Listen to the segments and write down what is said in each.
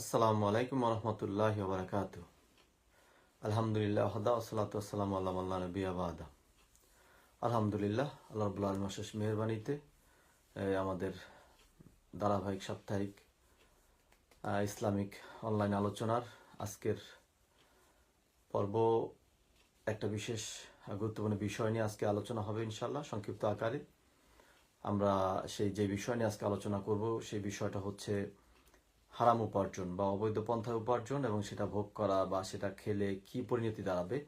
আসসালামু আলাইকুম রহমতুল্লাহ বারকাত আলহামদুলিল্লাহ হদা আসসালাম আল্লাহ আল্লাহ নবী আবাদা আলহামদুলিল্লাহ, আল্লাহ রবুল্লা আলম শেষ মেহরবানিতে আমাদের ধারাবাহিক সাপ্তাহিক ইসলামিক অনলাইন আলোচনার আজকের পর্ব একটা বিশেষ গুরুত্বপূর্ণ বিষয় নিয়ে আজকে আলোচনা হবে ইনশাল্লাহ সংক্ষিপ্ত আকারে। আমরা সেই যে বিষয় নিয়ে আজকে আলোচনা করব, সেই বিষয়টা হচ্ছে হারাম উপার্জন বা অবৈধ পন্থায় উপার্জন এবং সেটা ভোগ করা বা সেটা খেলে কি পরিণতি দাঁড়াবে,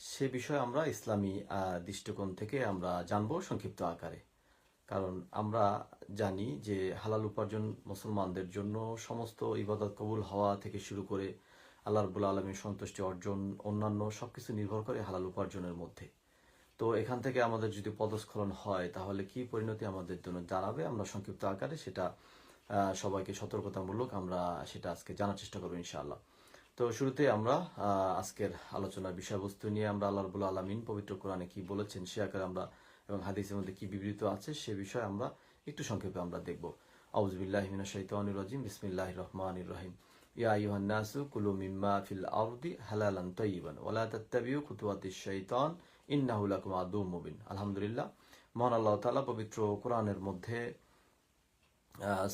সে বিষয়ে আমরা ইসলামী দৃষ্টিকোণ থেকে আমরা জানব সংক্ষিপ্ত আকারে। কারণ আমরা জানি যে হালাল উপার্জন মুসলমানদের জন্য সমস্ত ইবাদত কবুল হওয়া থেকে শুরু করে আল্লাহ রবুল আলমীর সন্তুষ্টি অর্জন, অন্যান্য সবকিছু নির্ভর করে হালাল উপার্জনের মধ্যে। তো এখান থেকে আমাদের যদি পদস্খলন হয়, তাহলে কি পরিণতি আমাদের জন্য দাঁড়াবে? আমরা সংক্ষিপ্ত আকারে সেটা সবাইকে সতর্কতামূলক আমরা সেটা আজকে জানার চেষ্টা করব ইনশাআল্লাহ। তো শুরুতে আমরা আজকের আলোচনার বিষয়বস্তু নিয়ে আমরা আল্লাহ রবুল্লা আলমিন পবিত্র কোরআনে কি বলেছেন সে আকারে আমরা এবং হাদিসের মধ্যে কি বিবৃত আছে সে বিষয়ে আমরা একটু সংক্ষেপে আমরা দেখব। মিনা রহমানির রহিম। ইয়া আলহামদুলিল্লাহ, মহান আল্লাহ তাআলা পবিত্র কোরআনের মধ্যে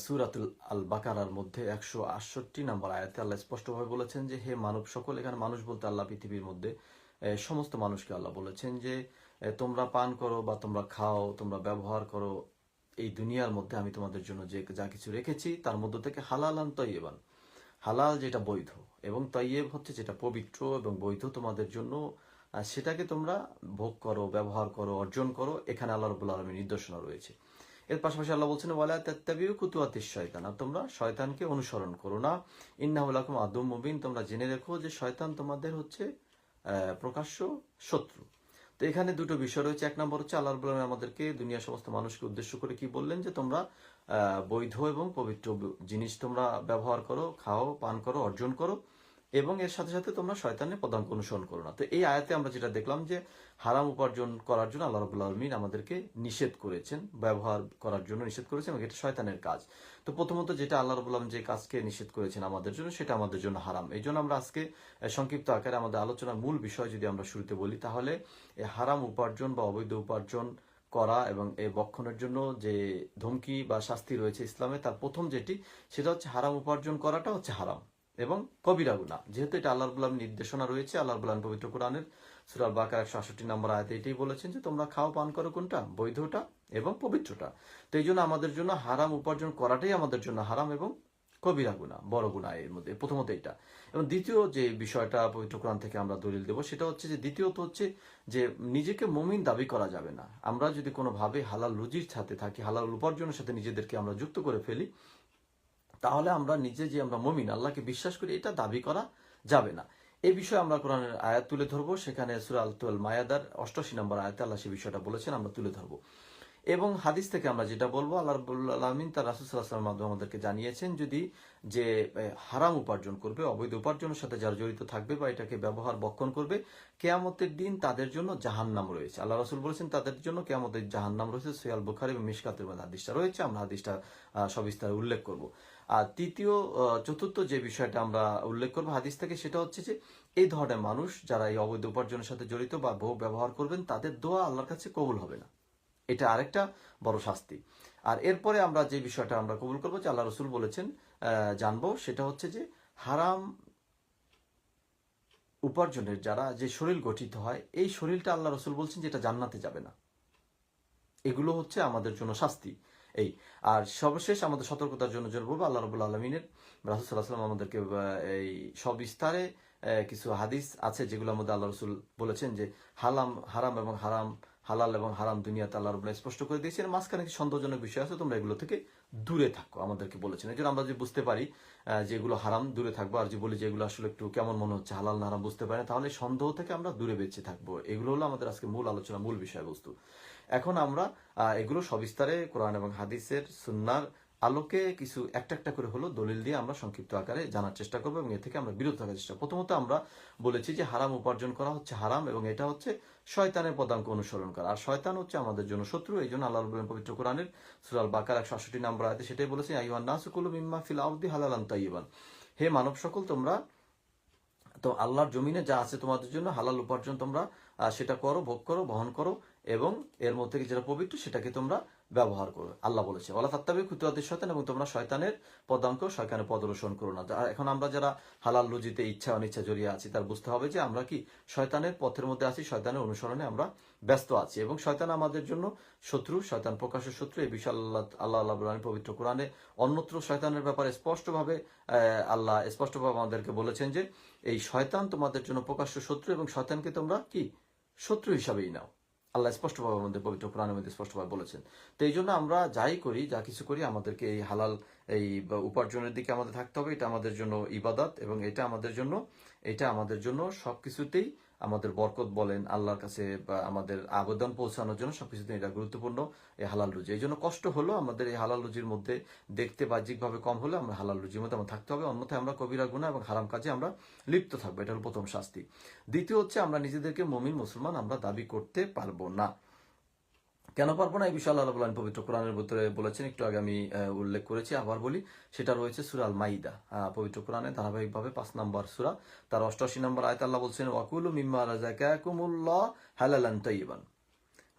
সূরাতুল আল বাকারার মধ্যে একশো আটষট্টি নম্বর আয়াতে আল্লাহ স্পষ্টভাবে বলেছেন যে, হে মানব সকল, এখানে মানুষ বলতে আল্লাহ পৃথিবীর মধ্যে সমস্ত মানুষকে আল্লাহ বলেছেন যে তোমরা পান করো বা তোমরা খাও, তোমরা ব্যবহার করো, এই দুনিয়ার মধ্যে আমি তোমাদের জন্য যে, যা কিছু রেখেছি, তার মধ্য থেকে হালাল আন তৈবান হালাল যেটা বৈধ এবং তৈয়েব হচ্ছে যেটা পবিত্র এবং বৈধ তোমাদের জন্য সেটাকে তোমরা ভোগ করো, ব্যবহার করো, অর্জন করো। এখানে আল্লাহ রবুল্লা আলমীর নির্দেশনা রয়েছে। এর পাশাপাশি আল্লাহ বলছেন, ওয়ালা তাত্তাবিউ কুতুয়াতিস শয়তান আর তোমরা শয়তানকে অনুসরণ করো না। ইন্নাহুলাকুম আদম মুবিন। তোমরা জেনে রেখো যে শয়তান তোমাদের হচ্ছে প্রকাশ্য শত্রু। তো এখানে দুটো বিষয় রয়েছে। এক নম্বর হচ্ছে, আল্লাহ রবুল্লা আলমী আমাদেরকে দুনিয়ার সমস্ত মানুষকে উদ্দেশ্য করে কি বললেন যে, তোমরা বৈধ এবং পবিত্র জিনিস তোমরা ব্যবহার করো, খাও, পান করো, অর্জন করো। এবং এর সাথে সাথে তোমরা শয়তানের পদাঙ্ক অনুসরণ করো না। তো এই আয়াতে আমরা যেটা দেখলাম যে হারাম উপার্জন করার জন্য আল্লাহ রবুল্লা আলমিন আমাদেরকে নিষেধ করেছেন, ব্যবহার করার জন্য নিষেধ করেছেন এবং এটা শয়তানের কাজ। তো প্রথমত যেটা আল্লাহ রবুল্লা আলম যে কাজকে নিষেধ করেছেন আমাদের জন্য, সেটা আমাদের জন্য হারাম। এই জন্য আমরা আজকে সংক্ষিপ্ত আকারে আমাদের আলোচনার মূল বিষয় যদি আমরা শুরুতে বলি, তাহলে হারাম উপার্জন বা অবৈধ উপার্জন করা এবং এই বক্ষণের জন্য যে ধমকি বা শাস্তি রয়েছে ইসলামে, তার প্রথম যেটি, সেটা হচ্ছে হারাম উপার্জন করাটা হচ্ছে হারাম। এবং কবিরা গুনাহ যেহেতু এটা আল্লাহ রবুল্লাহ নির্দেশনা রয়েছে আল্লাহ রবুল্লাহ পবিত্র কোরআনের সুরাল বাকার একশো আষট্টি নম্বর আয়তে এটাই বলেছেন যে, তোমরা খাও পান করো কোনটা? বৈধটা এবং পবিত্রটা? তো এই জন্য আমাদের জন্য হারাম উপার্জন করাটাই আমাদের জন্য হারাম এবং কবিরা গুণা বড় গুণা এর মধ্যে। প্রথমত এটা। এবং দ্বিতীয় যে বিষয়টা পবিত্র কোরআন থেকে আমরা দলিল দেবো, সেটা হচ্ছে যে, দ্বিতীয়ত হচ্ছে যে, নিজেকে মমিন দাবি করা যাবে না। আমরা যদি কোনোভাবে হালাল রুজির সাথে থাকি, হালাল উপার্জনের সাথে নিজেদেরকে আমরা যুক্ত করে ফেলি তাহলে আমরা নিজে যে আমরা মমিন, আল্লাহকে বিশ্বাস করি, এটা দাবি করা যাবে না। এই বিষয়ে আমরা কোরআনের আয়াত তুলে ধরবো। সেখানে সুরাল মায়াদার অষ্টাশি নম্বর আয়াত আল্লাহ সে বিষয়টা বলেছেন, আমরা তুলে ধরবো। এবং হাদিস থেকে আমরা যেটা বলব, আল্লাহ তার রাসূল সাল্লাল্লাহু মাধ্যমে আমাদেরকে জানিয়েছেন যদি যে হারাম উপার্জন করবে, অবৈধ উপার্জনের সাথে যারা জড়িত থাকবে বা এটাকে ব্যবহার বক্ষণ করবে, কেয়ামতের দিন তাদের জন্য জাহান্নাম রয়েছে। আল্লাহ রাসূল বলেছেন, তাদের জন্য কেয়ামতের জাহান্নাম রয়েছে। সৈয়াল বুখারী এবং মিশকাতের মধ্যে হাদিসটা রয়েছে। আমরা হাদিসটা সবিস্তারে উল্লেখ করব। আর তৃতীয় চতুর্থ যে বিষয়টা আমরা উল্লেখ করব হাদিস থেকে, সেটা হচ্ছে যে, এই ধরনের মানুষ যারা এই অবৈধ উপার্জনের সাথে জড়িত বা বহু ব্যবহার করবেন, তাদের দোয়া আল্লাহর কাছে কবুল হবে না। এটা আরেকটা বড় শাস্তি। আর এরপরে আমরা যে বিষয়টা আমরা কবুল করব, যে আল্লাহ রসুল বলেছেন জানব, সেটা হচ্ছে যে হারাম উপার্জনের যারা যে শরীর গঠিত হয়, এই শরীরটা আল্লাহ রসুল বলছেন যেটা জান্নাতে যাবে না। এগুলো হচ্ছে আমাদের জন্য শাস্তি। এই, আর সর্বশেষ আমাদের সতর্কতার জন্য জন্য বলব, আল্লাহ রবুল্লা আলমিনের রাসুসাল্লাহাম আমাদেরকে এই সবিস্তারে কিছু হাদিস আছে যেগুলোর মধ্যে আল্লাহ রসুল বলেছেন যে হালাম, হারাম এবং হারাম হালাল এবং হারাম দুনিয়াতে আল্লাহ রবুল্লাহ স্পষ্ট করে দিয়েছে এর মাঝখানে কিছু সন্দেহজনক বিষয় আছে তোমরা এগুলো থেকে দূরে থাকো আমাদেরকে বলেছেন। এই জন্য আমরা যে বুঝতে পারি যে এগুলো হারাম দূরে থাকব আর যে বলি যে এগুলো আসলে একটু কেমন মনে হচ্ছে হালাল না হারাম বুঝতে পারি না, তাহলে সন্দেহ থেকে আমরা দূরে বেঁচে থাকব। এগুলো হলো আমাদের আজকে মূল আলোচনা মূল বিষয়বস্তু। এখন আমরা এগুলো সবিস্তারে কোরআন এবং হাদিসের সুন্নার আলোকে কিছু একটা একটা করে হলো দলিল দিয়ে আমরা সংক্ষিপ্ত আকারে জানার চেষ্টা করব এবং এ থেকে আমরা বিরত থাকার চেষ্টা প্রথমত আমরা বলেছি যে হারাম উপার্জন করা হচ্ছে হারাম এবং এটা হচ্ছে শয়তানের পদাঙ্ক অনুসরণ করা। আর শয়তান হচ্ছে আমাদের জন্য শত্রু, এই জন্য আল্লাহ পবিত্র কোরআনের সুরাল বাকার একশো আষট্টি নম্বর আয়তে সেটাই বলেছে আইওয়ান নাসুকুলু মিম্মা ফিল আউদি হালালান তাইবান হে মানব সকল, তোমরা তো আল্লাহর জমিনে যা আছে তোমাদের জন্য হালাল উপার্জন তোমরা সেটা করো, ভোগ করো, বহন করো এবং এর মধ্যে যেটা পবিত্র সেটাকে তোমরা ব্যবহার করো আল্লাহ বলেছে ওলা তাত্তাবে খুতুয়াদের শয়তান এবং তোমরা শয়তানের পদাঙ্ক শয়তানের পদর্শন করো না। এখন আমরা যারা হালাল লুজিতে ইচ্ছা অনিচ্ছা জড়িয়ে আছি, তার বুঝতে হবে যে আমরা কি শয়তানের পথের মধ্যে আছি, শয়তানের অনুসরণে আমরা ব্যস্ত আছি। এবং শয়তান আমাদের জন্য শত্রু, শয়তান প্রকাশের শত্রু। এই বিষয় আল্লাহ আল্লাহ আল্লাহ পবিত্র কোরআনে অন্যত্র শয়তানের ব্যাপারে স্পষ্টভাবে আল্লাহ স্পষ্টভাবে আমাদেরকে বলেছেন যে, এই শয়তান তোমাদের জন্য প্রকাশ্য শত্রু এবং শয়তানকে তোমরা কি? শত্রু হিসাবেই নাও। আল্লাহ স্পষ্টভাবে আমাদের পবিত্র কোরআনের মধ্যে স্পষ্টভাবে বলেছেন। তো এই জন্য আমরা যাই করি, যা কিছু করি, আমাদেরকে এই হালাল, এই উপার্জনের দিকে আমাদের থাকতে হবে। এটা আমাদের জন্য ইবাদাত এবং এটা আমাদের জন্য, এটা আমাদের জন্য সবকিছুতেই আমাদের বরকত বলেন, আল্লাহর কাছে বা আমাদের আবেদন পৌঁছানোর জন্য সবকিছুতে এটা গুরুত্বপূর্ণ এই হালাল রুজি। এই জন্য কষ্ট হলো আমাদের এই হালাল রুজির মধ্যে দেখতে বাহ্যিকভাবে কম হলে আমরা হালাল রুজির মধ্যে আমরা থাকতে হবে, অন্যথায় আমরা কবিরা গুণা এবং হারাম কাজে আমরা লিপ্ত থাকব। এটা হলো প্রথম শাস্তি। দ্বিতীয় হচ্ছে আমরা নিজেদেরকে মমিন মুসলমান আমরা দাবি করতে পারব না। কেন পারব না? এই বিষয়ে আল্লাহ রাব্বুল পবিত্র কোরআনের ভিতরে বলেছেন একটু আগে আমি উল্লেখ করেছি আবার বলি সেটা রয়েছে সুরাল মাইদা পবিত্র কোরআনে ধারাবাহিকভাবে পাঁচ নম্বর সুরা তার অষ্টাশি নম্বর আয়ত আল্লাহ বলছেন ওয়াকুলু মিম্মা রাজাকাকুমুল্লাহ হালালান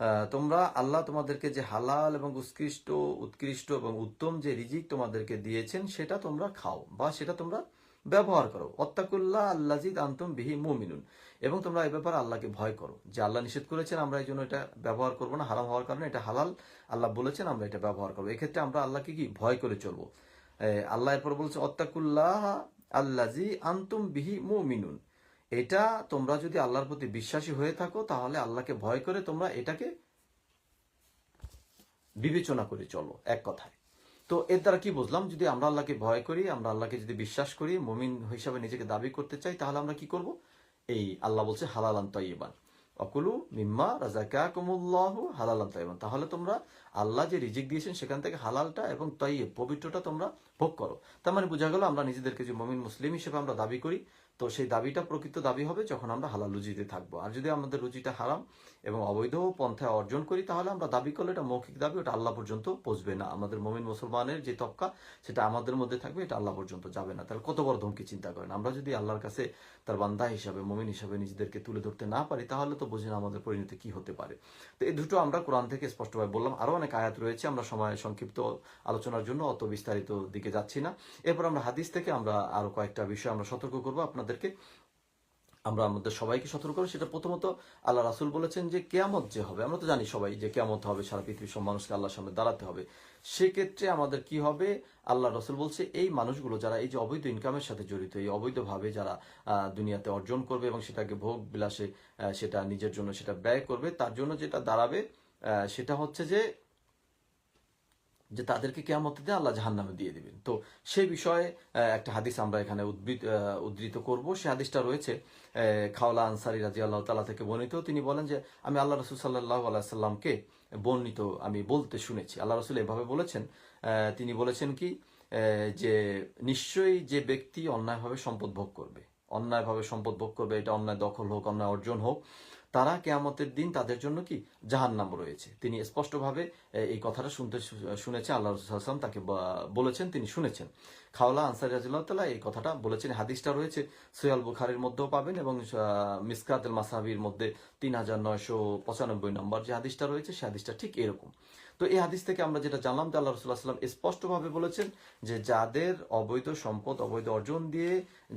আহ, তোমরা আল্লাহ তোমাদেরকে যে হালাল এবং উৎকৃষ্ট উৎকৃষ্ট এবং উত্তম যে রিজিক তোমাদেরকে দিয়েছেন সেটা তোমরা খাও বা সেটা তোমরা ব্যবহার করো। অত্তাকুল্লাহ আল্লাজিদ আন্তম বিহি মুমিনুন। এবং তোমরা এই ব্যাপারে আল্লাহকে ভয় করো। যে আল্লাহ নিষেধ করেছেন, আমরা এই জন্য এটা ব্যবহার করব না, হারাম হওয়ার কারণে এটা হালাল। আল্লাহ বলেছেন, আমরা এটা ব্যবহার করব। এক্ষেত্রে আমরা আল্লাহকে কি? ভয় করে চলবো। আল্লাহ এরপর বলছে, অত্তাকুল্লাহ আল্লাজি আন্তুম বিহি মুমিনুন। এটা তোমরা যদি আল্লাহর প্রতি বিশ্বাসী হয়ে থাকো, তাহলে আল্লাহকে ভয় করে তোমরা এটাকে বিবেচনা করে চলো, এক কথায়। তো এর দ্বারা কি বুঝলাম? যদি আমরা আল্লাহকে ভয় করি, আমরা আল্লাহকে যদি বিশ্বাস করি, মমিন হিসাবে নিজেকে দাবি করতে চাই, তাহলে আমরা কি করব? এই আল্লাহ বলছে, হালালান তৈবান অকুলু মিম্মা রাজাকাকুমুল্লাহ হালালান তৈবান তাহলে তোমরা আল্লাহ যে রিজিক দিয়েছেন সেখান থেকে হালালটা এবং তৈব পবিত্রটা তোমরা ভোগ করো। তার মানে বোঝা গেল আমরা নিজেদেরকে যে মমিন, মুসলিম হিসেবে আমরা দাবি করি তো সেই দাবিটা প্রকৃত দাবি হবে যখন আমরা হালাল রুজিতে থাকব। আর যদি আমাদের রুজিটা হারাম এবং অবৈধ পন্থায় অর্জন করি, তাহলে আমরা দাবি করলে এটা মৌখিক দাবি, ওটা আল্লাহ পর্যন্ত পৌঁছবে না। আমাদের মমিন মুসলমানের যে তক্কা, সেটা আমাদের মধ্যে থাকবে, এটা আল্লাহ পর্যন্ত যাবে না। তাহলে কত বড় ধমকি, চিন্তা করেন। আমরা যদি আল্লাহর কাছে তার বান্দা হিসাবে, মমিন হিসাবে নিজেদেরকে তুলে ধরতে না পারি, তাহলে তো বুঝেন আমাদের পরিণতি কি হতে পারে। তো এই দুটো আমরা কোরআন থেকে স্পষ্টভাবে বললাম। আরও অনেক আয়াত রয়েছে, আমরা সময় সংক্ষিপ্ত আলোচনার জন্য অত বিস্তারিত দিকে যাচ্ছি না। এরপর আমরা হাদিস থেকে আমরা আরও কয়েকটা বিষয় আমরা সতর্ক করব। আপনাদেরকে আমরা আমাদের সবাইকে সতর্ক করব সেটা প্রথমত আল্লাহ রাসুল বলেছেন যে, কেয়ামত যে হবে, আমরা তো জানি সবাই যে কেয়ামত হবে, সারা পৃথিবীর সব মানুষকে আল্লাহর সামনে দাঁড়াতে হবে। সেক্ষেত্রে আমাদের কি হবে? আল্লাহ রসুল বলছে, এই মানুষগুলো যারা এই যে অবৈধ ইনকামের সাথে জড়িত, এই অবৈধভাবে যারা দুনিয়াতে অর্জন করবে এবং সেটাকে ভোগ বিলাসে সেটা নিজের জন্য সেটা ব্যয় করবে, তার জন্য যেটা দাঁড়াবে সেটা হচ্ছে যে যে তাদেরকে কেয়ামতের দিন আল্লাহ জাহান্নামে দিয়ে দিবেন। তো সেই বিষয়ে একটা হাদিস আমরা এখানে উদ্বৃত উদ্ধৃত করব। সে হাদিসটা রয়েছে খাওলা আনসারি রাজি আল্লাহ তালা থেকে বর্ণিত। তিনি বলেন যে, আমি আল্লাহ রসুল সাল্লাহ আলাইসাল্লামকে বর্ণিত, আমি বলতে শুনেছি। আল্লাহ রসুল এভাবে বলেছেন তিনি বলেছেন কি যে নিশ্চয়ই যে ব্যক্তি অন্যায়ভাবে সম্পদ ভোগ করবে, অন্যায়ভাবে সম্পদ ভোগ করবে, এটা অন্যায় দখল হোক, অন্যায় অর্জন হোক তারা কেয়ামতের দিন তাদের জন্য কি? জাহান্নাম রয়েছে। তিনি স্পষ্টভাবে এই কথাটা শুনতে শুনেছে, আল্লাহ রসুলাম তাকে বলেছেন, তিনি শুনেছেন। খাওলা আনসার রাজিল্লাহ এই কথাটা বলেছেন। হাদিসটা রয়েছে, সৈয়াল বুখারের মধ্যেও পাবেন এবং মিসকাত মাসাবির মধ্যে তিন হাজার নয়শো পঁচানব্বই নম্বর যে হাদিসটা রয়েছে, সে হাদিসটা ঠিক এরকম। তো এই হাদিস থেকে আমরা যেটা জানলাম যে আল্লাহ রসুল্লাহ সাল্লাম স্পষ্টভাবে বলেছেন যে যাদের অবৈধ সম্পদ, অবৈধ অর্জন দিয়ে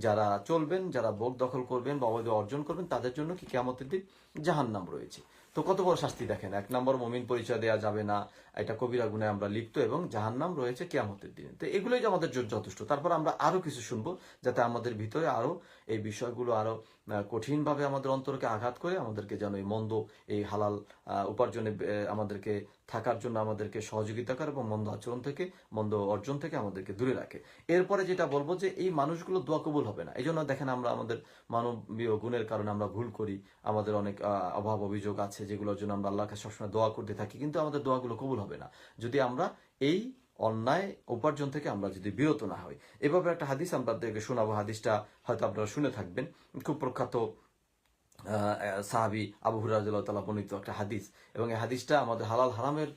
যারা চলবেন, যারা ভোগ দখল করবেন বা অবৈধ অর্জন করবেন, তাদের জন্য কি কেমতের দিন জাহান্নাম রয়েছে। তো কত বড় শাস্তি দেখেন, এক নম্বর মমিন পরিচয় দেওয়া যাবে না, এটা কবিরা গুণে আমরা লিপ্ত এবং জাহান্নাম রয়েছে কেয়ামতের দিনে। তো এগুলোই যে আমাদের যথেষ্ট। তারপর আমরা আরও কিছু শুনব, যাতে আমাদের ভিতরে আরও এই বিষয়গুলো আরও কঠিনভাবে আমাদের অন্তরকে আঘাত করে আমাদেরকে যেন এই মন্দ, এই হালাল উপার্জনে আমাদেরকে থাকার জন্য আমাদেরকে সহযোগিতা করে এবং মন্দ আচরণ থেকে, মন্দ অর্জন থেকে আমাদেরকে দূরে রাখে। এরপরে যেটা বলব যে এই মানুষগুলো দোয়া কবুল হবে না। এই জন্য দেখেন আমরা আমাদের মানবীয় গুণের কারণে আমরা ভুল করি, আমাদের অনেক অভাব অভিযোগ আছে যেগুলোর জন্য আমরা আল্লাহকে সবসময় দোয়া করতে থাকি, কিন্তু আমাদের দোয়াগুলো কবুল হবে না। যদি আমরা এই অন্যায় উপার্জন থেকে আমরা যদি বিরত না হই। এভাবে একটা হাদিস আপনাদেরকে শোনাবো। হাদিসটা হয়তো আপনারা শুনে থাকবেন। খুব প্রখ্যাত সাহাবি আবু হুরাজুল্লাহ বর্ণিত একটা হাদিস। এবং এই হাদিসটা আমাদের হালাল হারামের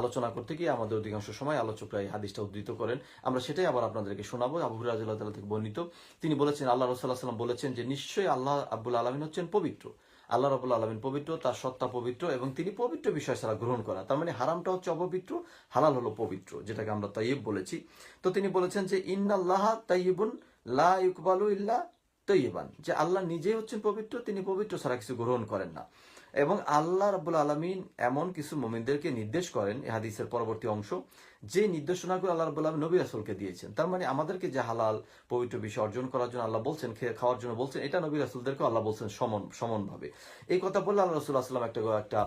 আলোচনা করতে গিয়ে আমাদের অধিকাংশ সময় আলোচকরা এই হাদিসটা উদ্ধৃত করেন। আমরা সেটাই আবার আপনাদেরকে শোনাবো। আবু হুরাজুল্লাহ থেকে বর্ণিত। তিনি বলেছেন, আল্লাহ রসুল্লাহ সাল্লাম বলেছেন যে, নিশ্চয়ই আল্লাহ আব্বুল আলমিন হচ্ছেন পবিত্র। আল্লাহ রবুল্লা আলমিন পবিত্র, তার সত্তা পবিত্র এবং তিনি পবিত্র বিষয় ছাড়া গ্রহণ করা। তার মানে হারামটা হচ্ছে অপবিত্র, হালাল হলো পবিত্র, যেটাকে আমরা তাইব বলেছি। তো তিনি বলেছেন যে, ইন্নাল্লাহ তাইবুন লা ইকবালু ইল্লা তৈবান যে আল্লাহ নিজেই হচ্ছেন পবিত্র, তিনি পবিত্র ছাড়া কিছু গ্রহণ করেন না। এবং আল্লাহ রাবুল আলমিন এমন কিছু মোমিনদেরকে নির্দেশ করেন হাদিসের পরবর্তী অংশ। যে নির্দেশনাগুলো আল্লাহ রাবুল আলমিন নবী রাসুলকে দিয়েছেন, তার মানে আমাদেরকে যে হালাল, পবিত্র বিষয় অর্জন করার জন্য আল্লাহ বলছেন, খেয়ে, খাওয়ার জন্য বলছেন, এটা নবী রাসুলদেরকে আল্লাহ বলছেন সমন, সমানভাবে। এই কথা বললে আল্লাহ রসুল্লাহ আসলাম একটা একটা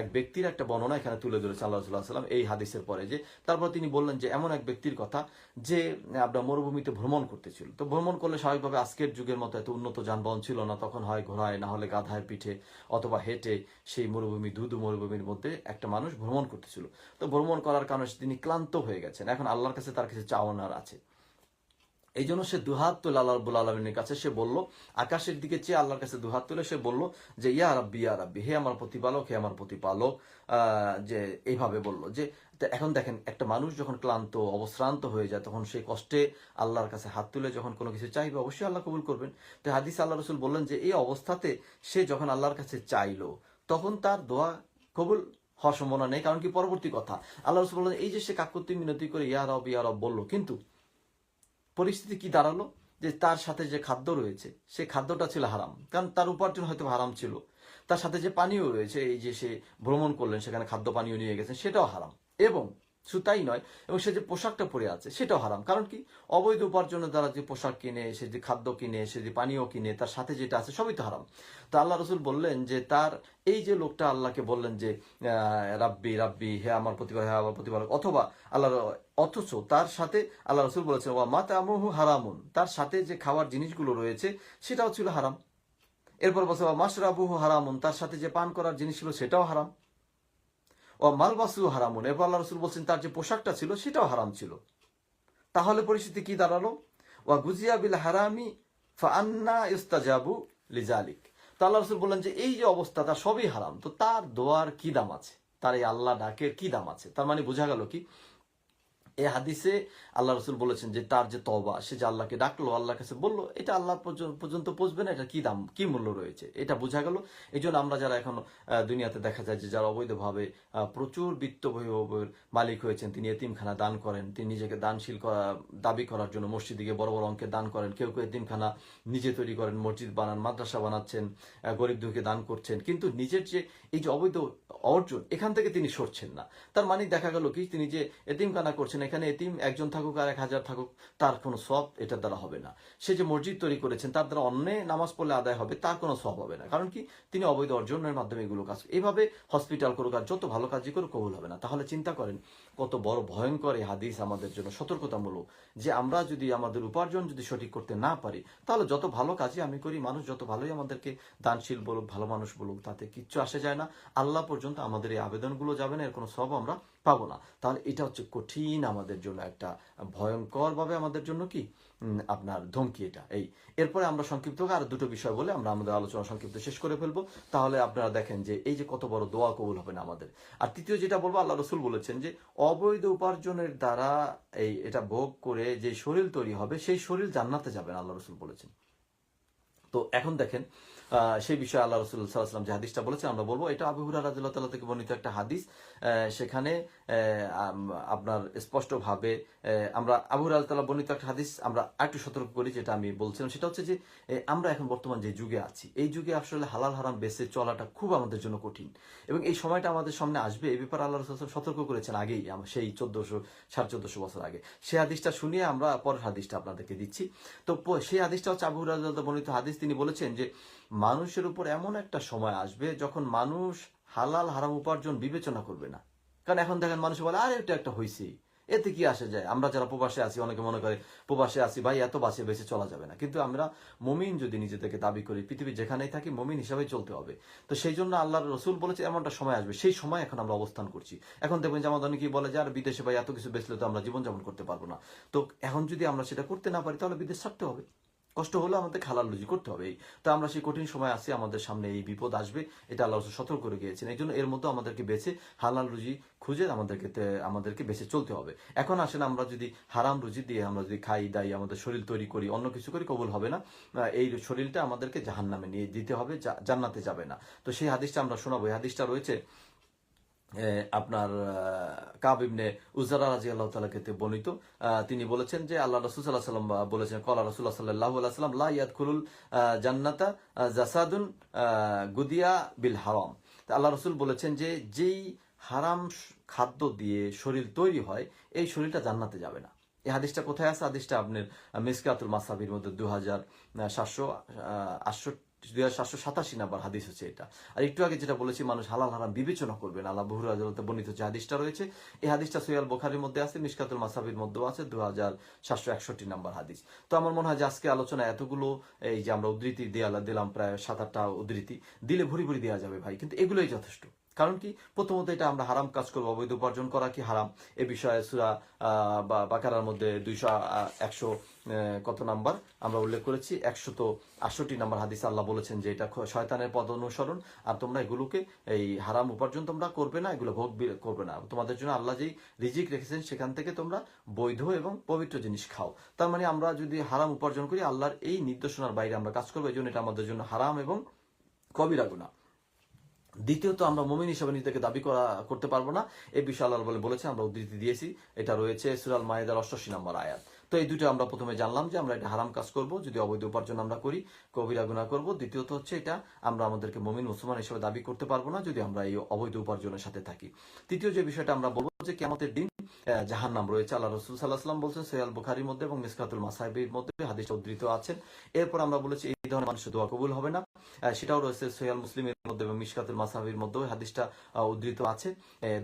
এক ব্যক্তির একটা বর্ণনা এখানে তুলে ধরেছে আল্লাহ রসুল্লাহ আসলাম এই হাদিসের পরে যে, তারপর তিনি বললেন যে, এমন এক ব্যক্তির কথা যে, আপনার মরুভূমিতে ভ্রমণ করতেছিল। তো ভ্রমণ করলে স্বাভাবিকভাবে আজকের যুগের মতো এত উন্নত যানবাহন ছিল না, তখন হয় ঘোড়ায়, না হলে গাধায় পিঠে অথবা হেঁটে সেই মরুভূমি, ধুধু মরুভূমির মধ্যে একটা মানুষ ভ্রমণ করতেছিল। তো ভ্রমণ করার কারণে তিনি ক্লান্ত হয়ে গেছেন। এখন আল্লাহর কাছে তার কিছু চাওয়ানার আছে। এই জন্য সে দুহাত তুলে আল্লাহ রব্বুল আলমিনের কাছে সে বলল, আকাশের দিকে চেয়ে আল্লাহর কাছে দুহাত তুলে সে বলল যে, ইয়া রাব্বি ইয়া রাব্বি, হে আমার প্রতিপালক, হে আমার প্রতিপালক। যে এইভাবে বলল যে এখন দেখেন, একটা মানুষ যখন ক্লান্ত, অবশ্রান্ত হয়ে যায়, তখন সেই কষ্টে আল্লাহর কাছে হাত তুলে যখন কোনো কিছু চাইবে, অবশ্যই আল্লাহ কবুল করবেন। তো হাদিস আল্লাহ রসুল বললেন যে, এই অবস্থাতে সে যখন আল্লাহর কাছে চাইলো, তখন তার দোয়া কবুল হওয়ার সম্ভাবনা নেই, কারণ কি পরবর্তী কথা। আল্লাহ রসুল বললেন এই যে সে কাকুতি মিনতি করে, ইয়া রব ইয়া রব বলল, কিন্তু পরিস্থিতি কি দাঁড়াল? যে তার সাথে যে খাদ্য রয়েছে, সে খাদ্যটা ছিল হারাম। কারণ তার উপার্জন হয়তো হারাম ছিল। তার সাথে যে পানীয় রয়েছে, এই যে সে ভ্রমণ করলেন, সেখানে খাদ্য পানীয় নিয়ে গেছেন, সেটাও হারাম। এবং শুধু তাই নয়, এবং সে যে পোশাকটা পরে আছে, সেটাও হারাম। কারণ কি? অবৈধ উপার্জনের দ্বারা যে পোশাক কিনে, সে যে খাদ্য কিনে, সে যে পানীয় কিনে, তার সাথে যেটা আছে, সবই তো হারাম। তো আল্লাহ রসুল বললেন যে তার, এই যে লোকটা আল্লাহকে বললেন যে রাব্বি রাব্বি, হে আমার প্রতিপালক, হে আমার প্রতিপালক। অথবা আল্লাহ অথচ তার সাথে আল্লাহ রসুল বলেছেন, ওয়া মাতা আমহু হারামুন। তার সাথে যে খাওয়ার জিনিসগুলো রয়েছে, সেটাও ছিল হারাম। এরপর বলছে মাসরাবুহু হারামুন। তার সাথে যে পান করার জিনিস ছিল, সেটাও হারাম। ও মালবাসু হারামুন। এরপর আল্লাহ রসুল বলছেন, তার যে পোশাকটা ছিল, সেটাও হারাম ছিল। তাহলে পরিস্থিতি কি দাঁড়াল? ও গুজিয়া বিল হারামি ফান্না ইস্তাজাবু লিজালিক। তো আল্লাহ রসুল বললেন যে, এই যে অবস্থা তার সবই হারাম। তো তার দোয়ার কি দাম আছে? তার এই আল্লাহ ডাকের কি দাম আছে? তার মানে বোঝা গেল কি এই হাদিসে আল্লাহ রসুল বলেছেন যে তার যে তবা সে যে আল্লাহকে ডাকলো, আল্লাহর কাছে বলল, এটা আল্লাহ পর্যন্ত পৌঁছবে না, এটা কি দাম, কি মূল্য রয়েছে? এটা বোঝা গেল। এই আমরা যারা এখন দুনিয়াতে দেখা যায় যে যারা অবৈধভাবে প্রচুর বিত্ত মালিক হয়েছেন, তিনি এতিমখানা দান করেন, তিনি নিজেকে দানশীল দাবি করার জন্য মসজিদে বড় বড় অঙ্কের দান করেন, কেউ কেউ এতিমখানা নিজে তৈরি করেন, মসজিদ বানান, মাদ্রাসা বানাচ্ছেন গরিব দুঃখে দান করছেন, কিন্তু নিজের যে এই যে অবৈধ অর্জন, এখান থেকে তিনি সরছেন না। তার মানে দেখা গেল কি, তিনি যে এতিমখানা করছেন এখানে এতিম একজন থাকুক আর এক হাজার থাকুক, তার কোনো সব এটার দ্বারা হবে না। সে যে মসজিদ তৈরি করেছেন, তার দ্বারা অন্য নামাজ পড়লে আদায় হবে, তার কোনো সব হবে না। কারণ কি? তিনি অবৈধ অর্জনের মাধ্যমে এগুলো কাজ এইভাবে হসপিটাল করুক আর যত ভালো কাজই করুক, কবুল হবে না। তাহলে চিন্তা করেন, কত বড় ভয়ঙ্কর এই হাদিস আমাদের জন্য সতর্কতামূলক, যে আমরা যদি আমাদের উপার্জন যদি সঠিক করতে না পারি, তাহলে যত ভালো কাজই আমি করি, মানুষ যত ভালোই আমাদেরকে দানশীল বলুক, ভালো মানুষ বলুক, তাতে কিচ্ছু আসে যায় না। আল্লাহ পর্যন্ত আমাদের এই আবেদনগুলো যাবে না, এর কোনো সব আমরা পাবো না। তাহলে এটা হচ্ছে কঠিন আমাদের জন্য একটা ভয়ঙ্কর ভাবে আমাদের জন্য কি আপনার ধমকি এটা। এই, এরপরে আমরা সংক্ষিপ্ত আর দুটো বিষয় বলে আমরা আমাদের আলোচনা সংক্ষিপ্ত শেষ করে ফেলব। তাহলে আপনারা দেখেন যে এই যে কত বড় দোয়া কবুল হবে না আমাদের। আর তৃতীয় যেটা বলব, আল্লাহ রসুল বলেছেন যে, অবৈধ উপার্জনের দ্বারা এই, এটা ভোগ করে যে শরীর তৈরি হবে, সেই শরীর জান্নাতে যাবে না, আল্লাহ রসুল বলেছেন। তো এখন দেখেন সেই বিষয়ে আল্লাহ রসুল সাল্লাহাম যে হাদিসটা বলেছেন, আমরা বলব, এটা আবু হুরা রাজুল্লাহ তাল্লাহ থেকে বর্ণিত একটা হাদিস সেখানে আপনার স্পষ্টভাবে আমরা আবু হুরা তাল্লাহ বর্ণিত একটা হাদিস, আমরা একটু সতর্ক করি, যেটা আমি বলছিলাম। সেটা হচ্ছে যে আমরা এখন বর্তমান যে যুগে আছি, এই যুগে আসলে হালাল হারাম বেসে চলাটা খুব আমাদের জন্য কঠিন। এবং এই সময়টা আমাদের সামনে আসবে এই ব্যাপারে আল্লাহ রসুল সতর্ক করেছেন আগেই সেই চোদ্দশো, সাড়ে চোদ্দশো বছর আগে। সেই হাদিসটা শুনিয়ে আমরা পরের হাদিসটা আপনাদেরকে দিচ্ছি। তো সেই হাদিসটা হচ্ছে আবু হুরাজ বর্ণিত হাদিস, তিনি বলেছেন যে, মানুষের উপর এমন একটা সময় আসবে যখন মানুষ হালাল হারাম উপার্জন বিবেচনা করবে না। কারণ এখন দেখেন মানুষ বলে, আরে, এটা একটা হয়েছে এতে কি আসে যায়? আমরা যারা প্রবাসে আছি, অনেকে মনে করে, প্রবাসে আছি, ভাই, এত বাসে বেঁচে চলা যাবে না। কিন্তু আমরা মমিন যদি নিজেদেরকে দাবি করি, পৃথিবী যেখানেই থাকি, মমিন হিসাবে চলতে হবে। তো সেই জন্য আল্লাহর রসুল বলেছে, এমনটা সময় আসবে। সেই সময় এখন আমরা অবস্থান করছি। এখন দেখবেন যে আমাদের অনেকেই বলে যে, আর বিদেশে ভাই, এত কিছু বেচলে তো আমরা জীবনযাপন করতে পারব না। তো এখন যদি আমরা সেটা করতে না পারি, তাহলে বিদেশ ছাড়তে হবে। কষ্ট হলে আমাদের হালাল রুজি করতে হবে। তো আমরা সেই কঠিন সময় আছি আমাদের সামনে এই বিপদ আসবে, এটা আল্লাহ সতর্ক করে গিয়েছেন। এই জন্য এর মধ্যে আমাদেরকে বেছে হালাল রুজি খুঁজে আমাদেরকে আমাদেরকে বেছে চলতে হবে। এখন আসেন আমরা যদি হারাম রুজি দিয়ে আমরা যদি খাই, দাই, আমাদের শরীর তৈরি করি, অন্য কিছু করি, কবুল হবে না। এই শরীরটা আমাদেরকে জাহান নামে নিয়ে দিতে হবে জান্নাতে যাবে না। তো সেই হাদিসটা আমরা শোনাবো। এই হাদিসটা রয়েছে আপনার কাব ইবনে উজারা রাজি আল্লাহ তালাকে বর্ণিত। তিনি বলেছেন যে আল্লাহ রসুল সাল্লাহ সাল্লাম বলেছেন, কলা রসুল্লাহ সাল্লাহ সাল্লাম লা ইয়াদ খুলুল জান্নাতা জাসাদুন গুদিয়া বিল হারাম। আল্লাহ রসুল বলেছেন যে যেই হারাম খাদ্য দিয়ে শরীর তৈরি হয়, এই শরীরটা জান্নাতে যাবে না। এই হাদিসটা কোথায় আছে? হাদিসটা আপনার মিসকাতুল মাসাবির মধ্যে দু হাজার সাতশো আটষট্টি দুই হাজার সাতশো সাতাশি নাম্বার হাদিস হচ্ছে এটা। আর একটু আগে যেটা বলেছি, মানুষ হালাল হারাম বিবেচনা করবে না। আল্লাহ বহুর আদালতে বর্ণিত যে হাদিসটা রয়েছে, এই হাদিসটা সৈয়াল বোখারির মধ্যে আছে মিসকাতুল মাসাবির মধ্যেও আছে দু হাজার সাতশো একষট্টি নাম্বার হাদিস। তো আমার মনে হয় যে আজকে আলোচনা এতগুলো, এই যে আমরা উদ্ধৃতি দেয়ালা দিলাম প্রায় সাত আটটা উদ্ধৃতি, দিলে ভরি ভরি দেওয়া যাবে ভাই, কিন্তু এগুলোই যথেষ্ট। কারণ কি? প্রথমত এটা আমরা হারাম কাজ করব, অবৈধ উপার্জন করা কি হারাম? এ বিষয়ে সুরা বা, বাকারার মধ্যে দুইশো একশো কত নাম্বার? আমরা উল্লেখ করেছি একশো তো আটষট্টি নাম্বার হাদিস আল্লাহ বলেছেন যে এটা শয়তানের পদ অনুসরণ। আর তোমরা এগুলোকে, এই হারাম উপার্জন তোমরা করবে না, এগুলো ভোগ করবে না। তোমাদের জন্য আল্লাহ যেই রিজিক রেখেছেন, সেখান থেকে তোমরা বৈধ এবং পবিত্র জিনিস খাও। তার মানে আমরা যদি হারাম উপার্জন করি, আল্লাহর এই নির্দেশনার বাইরে আমরা কাজ করব এই জন্য এটা আমাদের জন্য হারাম এবং কবিরা গুনাহ। দ্বিতীয়ত, আমরা মমিন হিসাবে নিজেকে দাবি করা, করতে পারব না। এই বিষয়ে আল্লাহ বলে বলেছে, আমরা উদ্ধৃতি দিয়েছি। এটা রয়েছে সুরাল মায়েদার অষ্টাশি নম্বর আয়াত। তো এই দুটো আমরা প্রথমে জানলাম যে আমরা এটা হারাম কাজ করব, যদি অবৈধ উপার্জন আমরা করি কবিরা গুণা করব। দ্বিতীয়ত হচ্ছে এটা, আমরা আমাদেরকে মমিন মুসলমান হিসেবে দাবি করতে পারব না যদি আমরা এই অবৈধ উপার্জনের সাথে থাকি। তৃতীয় যে বিষয়টা আমরা বলব যে কেমতের দিন জাহান নাম রয়েছে। আল্লাহ রসুল সাল্লাহ সাল্লাম বলছেন সৈয়াল বুখারির মধ্যে এবং মিসকাতুল মাসাহিবির মধ্যে হাদিস উদ্ধৃত আছেন। এরপর আমরা বলেছি, এই ধরনের মানুষের দোয়া কবুল হবে না। সেটাও রয়েছে সৈয়াল মুসলিমের মধ্যে এবং মিসকাতুল মাসাহিবির মধ্যে হাদিসটা উদ্ধৃত আছে।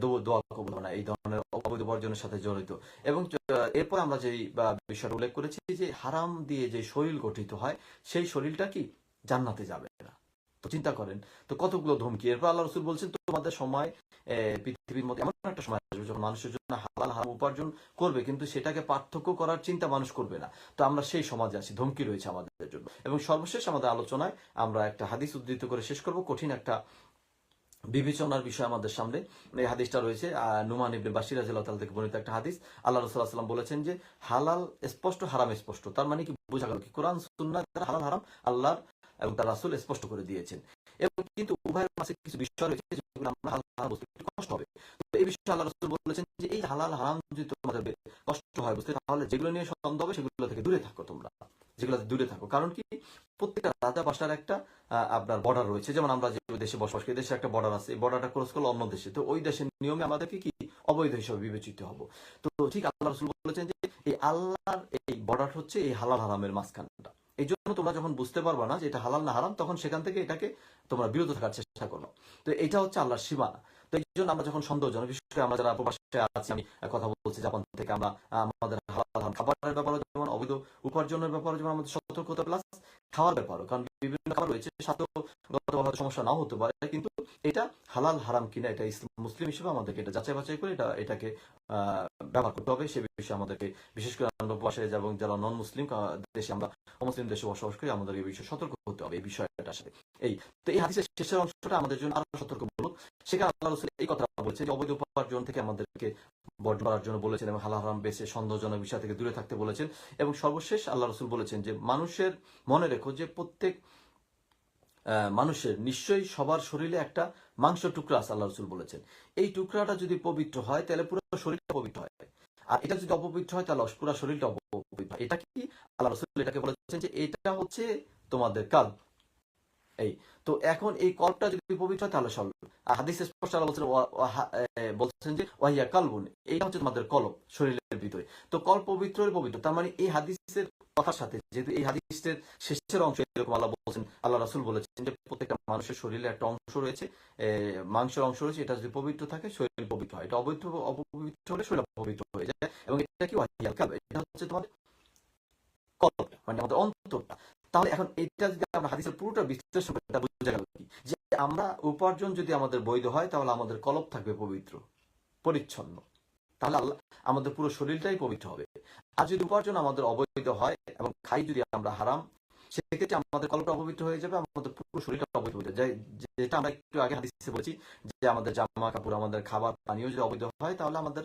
দোয়া কবুল হবে না, এই ধরনের অবৈধ উপার্জনের সাথে জড়িত। এবং এরপর আমরা যেই বিষয়টা উল্লেখ করেছি যে হারাম দিয়ে যে শরীর গঠিত হয়, সেই শরীরটা কি? জান্নাতে যাবে না। চিন্তা করেন। তো কতগুলো ধমকি? এরপর আল্লাহ রসুল বলছেন, তোমাদের সময় পৃথিবীর মধ্যে এমন একটা সময় আসবে যখন মানুষের জন্য হালাল হারাম উপার্জন করবে, কিন্তু সেটাকে পার্থক্য করার চিন্তা মানুষ করবে না। তো আমরা সেই সমাজে আছি, ধমকি রয়েছে আমাদের জন্য। এবং সর্বশেষ আমাদের আলোচনায় আমরা একটা হাদিস উদ্ধৃত করে শেষ করব। কঠিন একটা বিবেচনার বিষয় আমাদের সামনে। এই হাদিসটা রয়েছে নুমান ইবনে রাদিয়াল্লাহু তাআলা থেকে বর্ণিত একটা হাদিস। আল্লাহ রাসূলুল্লাহ সাল্লাম বলেছেন যে, হালাল স্পষ্ট, হারাম স্পষ্ট। তার মানে কি, বোঝা গেল কি, কোরআন দ্বারা হালাল, হারাম আল্লাহর এবং তার রাসূল স্পষ্ট করে দিয়েছেন। এবং কিন্তু উভয়ের মাঝে কিছু বিষয় রয়েছে, যেগুলো আমরা হালাল বুঝতে কষ্ট হবে। তো এই বিষয়ে আল্লাহ রাসূল বলেছেন যে, এই হালাল হারাম যদি তোমাদের কষ্ট হয় বুঝতে, তাহলে যেগুলো নিয়ে সন্দেহ হবে, সেগুলো থেকে দূরে থাকো তোমরা। যেগুলো দূরে থাকো। কারণ কি? প্রত্যেকটা রাজা বাসার একটা আপনার বর্ডার রয়েছে। যেমন আমরা যে দেশে বসবাস করি দেশে একটা বর্ডার আছে। এই বর্ডারটা ক্রস করলে অন্য দেশে। তো ওই দেশের নিয়মে আমাদেরকে কি? অবৈধ হিসেবে বিবেচিত হব। তো ঠিক আল্লাহ রসুল বলেছেন যে, এই আল্লাহর এই বর্ডার হচ্ছে এই হালাল হারামের মাঝখানটা। এই জন্য তোমরা যখন বুঝতে পারবা না যে এটা হালাল না হারাম, তখন সেখান থেকে এটাকে তোমরা বিরত থাকার চেষ্টা করো। তো এটা হচ্ছে আল্লাহর সীমানা। তো এই জন্য আমরা যখন সন্দেহজনক, বিশেষ করে আমরা যারা প্রবাসে আছি, আমি কথা বলছি জাপান থেকে, আমরা, আমাদের হালাল খাবারের ব্যাপারে যেমন, অবৈধ উপার্জনের ব্যাপারে যেমন আমাদের সতর্কতা, প্লাস খাওয়ার ব্যাপারও, কারণ বিভিন্ন খাবার রয়েছে, স্বাস্থ্যগতভাবে সমস্যা না হতে পারে, কিন্তু এটা হালাল, হারাম কিনা এটা ইসলাম, মুসলিম হিসেবে আমাদেরকে এটা যাচাই বাছাই করে এটা, এটাকে ব্যবহার করতে হবে। সে বিষয়ে আমাদেরকে বিশেষ করে আমরা প্রবাসে এবং যারা নন মুসলিম দেশে আমরা মুসলিম দেশে বসবাস করি আমাদের এই বিষয়ে সতর্ক হতে হবে এই বিষয়টার সাথে। এই, তো এই হাদিসের শেষের অংশটা আমাদের জন্য আরও সতর্ক সতর্কমূলক। সেখানে আল্লাহ রসুল এই কথা বলছে যে, অবৈধ উপার্জন থেকে আমাদেরকে বর্জন করার জন্য বলেছেন এবং হালাল, হারাম বেছে সন্দেহজনক বিষয় থেকে দূরে থাকতে বলেছেন। এবং সর্বশেষ আল্লাহ রসুল বলেছেন যে, মানুষের মনে রেখো যে, প্রত্যেক মানুষের নিশ্চয়ই সবার শরীরে একটা মাংস টুকরা আছে, আল্লাহ রসুল বলেছেন। এই টুকরাটা যদি পবিত্র হয়, তাহলে পুরো শরীরটা পবিত্র হয়। আর এটা যদি অপবিত্র হয়, তাহলে পুরো শরীরটা অপবিত্র হয়। এটা কি আল্লাহ রসুল এটাকে বলেছেন যে এটা হচ্ছে তোমাদের কাল এই, তো এখন এই কল্পটা যদি পবিত্র হয়, তাহলে সব আর হাদিস স্পষ্ট আল্লাহ বলছেন বলছেন যে, ওয়াহিয়া কালবুন, এইটা হচ্ছে তোমাদের কলব, শরীরের ভিতরে। তো কল পবিত্র পবিত্র, তার মানে এই হাদিসের কথার সাথে, যেহেতু এই হাদিসের শেষের অংশ এরকম আল্লাহ বলছেন, আল্লাহ রাসুল বলেছেন যে, প্রত্যেকটা মানুষের শরীরে একটা অংশ রয়েছে মাংসের অংশ রয়েছে, এটা যদি পবিত্র থাকে, শরীর পবিত্র হয়। এটা অবৈধ, অপবিত্র হলে শরীর অপবিত্র হয়ে যায়, এবং এটা কি ওয়াহিয়া কালব? এটা হচ্ছে তোমাদের কলব মানে আমাদের অন্তরটা। তাহলে এখন এটা যদি আমরা হাদিসের পুরোটা বিশ্লেষণ করি বোঝা গেল কি? যে আমরা উপার্জন যদি আমাদের বৈধ হয়, তাহলে আমাদের কলব থাকবে পবিত্র, পরিচ্ছন্ন। তাহলে আমাদের পুরো শরীরটাই পবিত্র হবে। আর যদি উপার্জন আমাদের অবৈধ হয় এবং খাই যদি আমরা হারাম, সেক্ষেত্রে আমাদের কলমটা অপবিত্র হয়ে যাবে আমাদের পুরো শরীরটা অবৈধ হয়ে যাবে। যেটা আমরা একটু আগে হাদিসে বলেছি যে আমাদের জামা কাপড় আমাদের খাবার, পানীয় যদি অবৈধ হয়, তাহলে আমাদের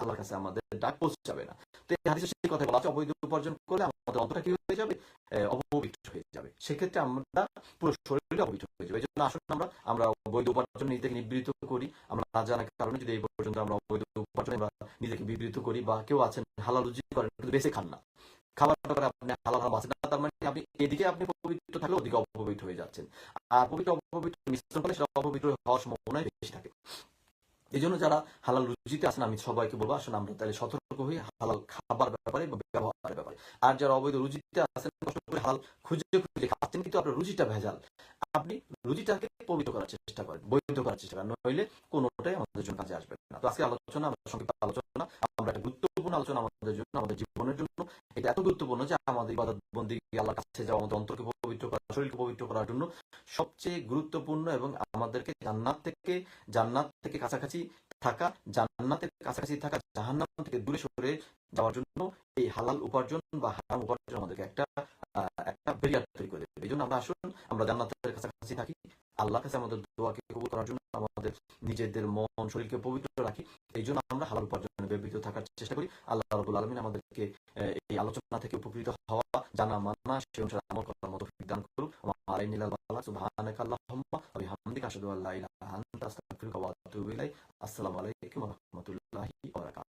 আল্লাহর কাছে আমাদের ডাক পৌঁছাবে না। তো এই হাদিসে সেই কথা বলা আছে, অবৈধ উপার্জন করলে আমাদের অন্তরটা কি হয়ে যাবে? অপবিত্র হয়ে যাবে। সেক্ষেত্রে আমরা পুরো শরীরটা অপবিত্র হয়ে যাবে। এই জন্য আসুন আমরা আমরা অবৈধ উপার্জন নিজেকে নিবৃত্ত করি। আমরা না জানার কারণে যদি এই পর্যন্ত আমরা অবৈধ উপার্জন আমরা নিজেকে বিবৃত করি বা কেউ আছেন, হালাল রুজি করেন, কিন্তু বেশি খান না। খাবার ব্যাপারে আপনি হালাল হারাম বাঁচেন না, তার মানে আপনি এদিকে আপনি পবিত্র থাকলে ওদিকে অপবিত্র হয়ে যাচ্ছেন। আর পবিত্র অপবিত্র মিশ্রণ করলে সেটা অপবিত্র হওয়ার সম্ভাবনাই বেশি থাকে। এই জন্য যারা হালাল রুজিতে আছেন, আমি সবাইকে বলব, আসুন আমরা তাহলে সতর্ক হই, হালাল খাবার ব্যাপারে ব্যবহারের ব্যাপারে। আর যারা অবৈধ রুজিতে আছেন, কষ্ট করে হালাল খুঁজে খুঁজে খাচ্ছেন কিন্তু আপনার রুজিটা ভেজাল। আপনি রুজিটাকে পবিত্র করার চেষ্টা করেন, বৈধ করার চেষ্টা করেন, নইলে কোনোটাই আমাদের জন্য কাজে আসবে না। তো আজকে আলোচনা আমরা সংক্ষিপ্ত আলোচনা, আমরা একটা গুরুত্বপূর্ণ আলোচনা আমাদের জন্য, আমাদের জীবনের জন্য। এটা এত গুরুত্বপূর্ণ যে আমাদের ইবাদত বন্দি আল্লাহর কাছে যাওয়া আমাদের অন্তরকে পবিত্র করা, শরীরকে পবিত্র করার জন্য সবচেয়ে গুরুত্বপূর্ণ এবং আমাদেরকে জান্নাত থেকে জান্নাত থেকে কাছাকাছি থাকা, জান্নাতের কাছাকাছি থাকা জাহান্নাম থেকে দূরে সরে যাওয়ার জন্য এই হালাল উপার্জন বা হারাম উপার্জন আমাদেরকে একটা একটা বেরিয়ার তৈরি করে দেবে। এই জন্য আমরা আসুন, আমরা জান্নাতের কাছাকাছি থাকি। আল্লাহর কাছে আমাদের দোয়াকে কবুল করার জন্য আমাদের নিজেদের মন, শরীরকে পবিত্র রাখি। এই জন্য আমরা হালাল উপার্জনে ব্যবহৃত থাকার চেষ্টা করি। আল্লাহ রবুল আলমিন আমাদেরকে এই আলোচনা থেকে উপকৃত হওয়া, জানা, মানা, সে অনুসারে আমল করার মতো দান করুক। আমার আলাই নীলাল বালা সুবহানাকা আল্লাহুম্মা ওয়া বিহামদিকা, আশহাদু আল্লা আসসালামু আলাইকুম ওয়া